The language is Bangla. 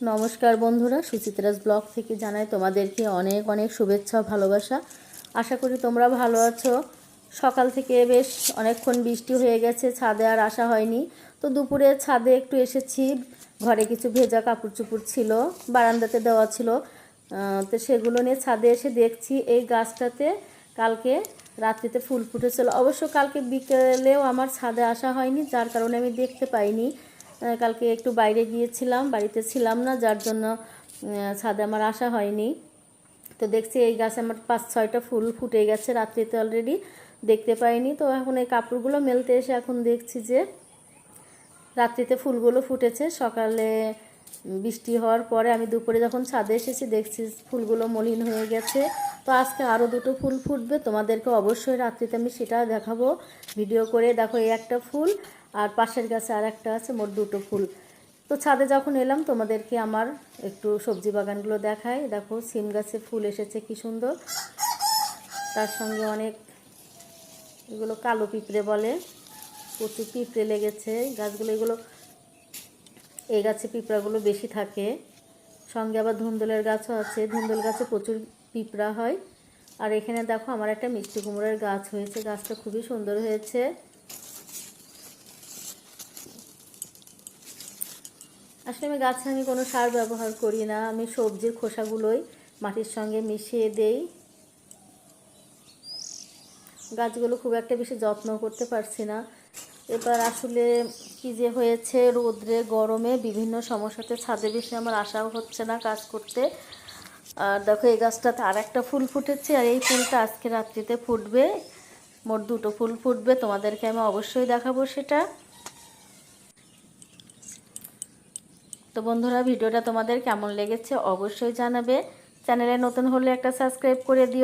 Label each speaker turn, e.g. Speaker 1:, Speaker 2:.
Speaker 1: নমস্কার বন্ধুরা, সুচিত্রাস ব্লগ থেকে জানাই তোমাদেরকে অনেক অনেক শুভেচ্ছা ভালোবাসা। আশা করি তোমরা ভালো আছো। সকাল থেকে বেশ অনেকক্ষণ বৃষ্টি হয়ে গেছে, ছাদে আর আসা হয়নি। তো দুপুরে ছাদে একটু এসেছি, ঘরে কিছু ভেজা কাপড় চুপড় ছিল, বারান্দাতে দেওয়া ছিল। তো সেগুলো নিয়ে ছাদে এসে দেখছি, এই গাছটাতে কালকে রাত্রিতে ফুল ফুটেছিল। অবশ্য কালকে বিকেলেও আমার ছাদে আসা হয়নি, যার কারণে আমি দেখতে পাইনি। কালকে একটু বাইরে গিয়েছিলাম, বাড়িতে ছিলাম না, যার জন্য ছাদে আমার আসা হয়নি। তো দেখছি এই গাছে আমার পাঁচ ছয়টা ফুল ফুটে গেছে, রাত্রিতে অলরেডি দেখতে পাইনি। তো এখন এই কাপড়গুলো মেলতে এসে এখন দেখছি যে, রাত্রিতে ফুলগুলো ফুটেছে। সকালে বৃষ্টি হওয়ার পরে আমি দুপুরে যখন ছাদে এসেছি, দেখছি ফুলগুলো মলিন হয়ে গেছে। তো আজকে আরও দুটো ফুল ফুটবে, তোমাদেরকে অবশ্যই রাত্রিতে আমি সেটা দেখাবো। ভিডিও করে দেখো এই একটা ফুল। আর পাশের গাছে আর একটা আছে, মোট দুটো ফুল। তো ছাদে যখন এলাম, তোমাদেরকে আমার একটু সবজি বাগানগুলো দেখাই। দেখো, সিম গাছে ফুল এসেছে, কি সুন্দর। তার সঙ্গে অনেক এগুলো কালো পিঁপড়ে বলে, প্রচুর পিঁপড়ে লেগেছে। গাছগুলো, এগুলো, এই গাছে পিঁপড়াগুলো বেশি থাকে। সঙ্গে আবার ধুন্দলের গাছও আছে। ধুন্দল গাছে প্রচুর পিঁপড়া হয়। আর এখানে দেখো, আমার একটা মিষ্টি কুমড়োর গাছ হয়েছে। গাছটা খুবই সুন্দর হয়েছে। আসলে আমি গাছে আমি কোনো সার ব্যবহার করি না। আমি সবজির খোসাগুলোই মাটির সঙ্গে মিশিয়ে দেই। গাছগুলো খুব একটা বেশি যত্ন করতে পারছি না। এবার আসলে কি যে হয়েছে, রোদ্রে, গরমে বিভিন্ন সমস্যাতে ছাদে বেশি আমার আশাও হচ্ছে না কাজ করতে। আর দেখো, এই গাছটাতে আর একটা ফুল ফুটেছে আর এই ফুলটা আজকে রাত্রিতে ফুটবে। মোট দুটো ফুল ফুটবে, তোমাদেরকে আমি অবশ্যই দেখাবো সেটা। তো বন্ধুরা, ভিডিওটা তোমাদের কেমন লেগেছে অবশ্যই জানাবে। চ্যানেলে নতুন হলে একটা সাবস্ক্রাইব করে দিও।